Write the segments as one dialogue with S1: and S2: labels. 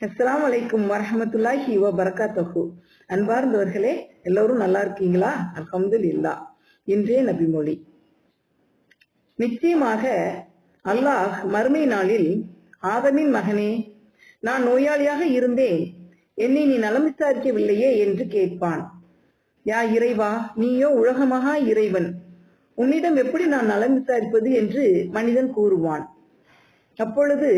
S1: அஸ்லாம் வலைக்கும் வரமத்துல்லாஹி வ பரகாத்தஹு அன்பார்ந்தவர்களே எல்லோரும் நல்லா இருக்கீங்களா? அல்ஹம்துலில்லா. என்றே நபிமொழி. நிச்சயமாக அல்லாஹ் மறுமை நாளில் ஆதமின் மகனே நான் நோயாளியாக இருந்தேன். என்னை நீ நலம் விசாரிக்கவில்லையே என்று கேட்பான். யா இறைவா நீயோ உலகமகா இறைவன். உன்னிடம் எப்படி நான் நலம் விசாரிப்பது என்று மனிதன் கூறுவான். அப்பொழுது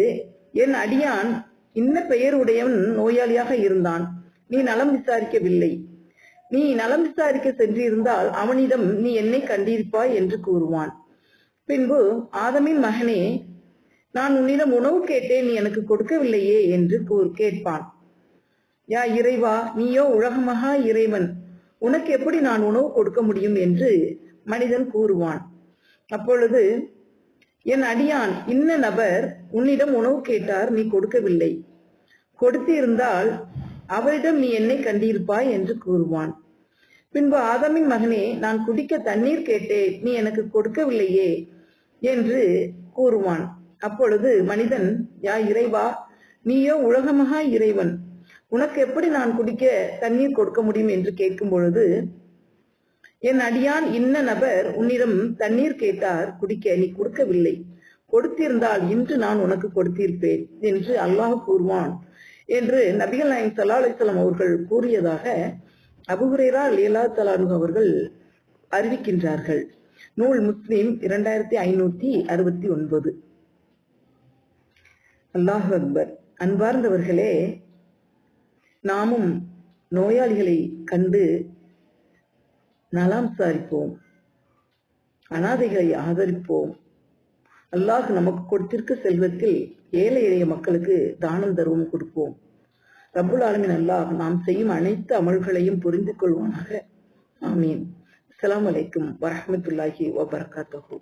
S1: என் அடியான் இன்ன பெயர் உடையவன் நோயாளியாக இருந்தான். நீ நலம் விசாரிக்கவில்லை. நீ நலம் விசாரிக்க சென்றிருந்தால் அவனிடம் நீ என்னை கண்டிருப்பாய் என்று கூறுவான். பின்பு ஆதமின் மகனே நான் உன்னிடம் உணவு கேட்டேன் நீ எனக்கு கொடுக்கவில்லையே என்று கூர் கேட்பான். யா இறைவா நீயோ உலகமகா இறைவன் உனக்கு எப்படி நான் உணவு கொடுக்க முடியும் என்று மனிதன் கூறுவான். அப்பொழுது என் அடியான் இன்ன நபர் உன்னிடம் உணவு கேட்டார் நீ கொடுக்கவில்லை. கொடுத்திருந்தால் அவரிடம் நீ என்னை கண்டிருப்பாய் என்று கூறுவான். பின்பு ஆதமின் மகனே நான் குடிக்க தண்ணீர் கேட்டேன் நீ எனக்கு கொடுக்கவில்லையே என்று கூறுவான். அப்பொழுது மனிதன் யா இறைவா நீயோ உலகமகா இறைவன் உனக்கு எப்படி நான் குடிக்க தண்ணீர் கொடுக்க முடியும்? என்று கேட்கும் பொழுது என் அடியான் இன்ன நபர் உன்னிடம் தண்ணீர் கேட்டார் குடிக்க நீ கொடுக்கவில்லை. கொடுத்திருந்தால் இன்று நான் உனக்கு கொடுத்திருப்பேன் என்று அல்லாஹ் கூறுவான் என்று நபிகள் நாயகம் சல்லா அலிஸ்லாம் அவர்கள் கூறியதாக அபுஹுரேரா லீலா தலானு அவர்கள் அறிவிக்கின்றார்கள். நூல் முஸ்லிம் இரண்டாயிரத்தி ஐநூத்தி அறுபத்தி ஒன்பது. அல்லாஹ் அக்பர். அன்பார்ந்தவர்களே நாமும் நோயாளிகளை கண்டு நலம் விசாரிப்போம். அனாதைகளை ஆதரிப்போம். அல்லாஹ் நமக்கு கொடுத்திருக்க செல்வத்தில் ஏழை எளிய மக்களுக்கு தானம் தருவம் கொடுப்போம். ரபுல் ஆலமின் அல்லாஹ் நாம் செய்யும் அனைத்து அமல்களையும் புரிந்து கொள்வானாக. ஆமீன். அஸ்ஸலாமு அலைக்கும் வரமத்துல்லாஹி வபரகாத்துஹு.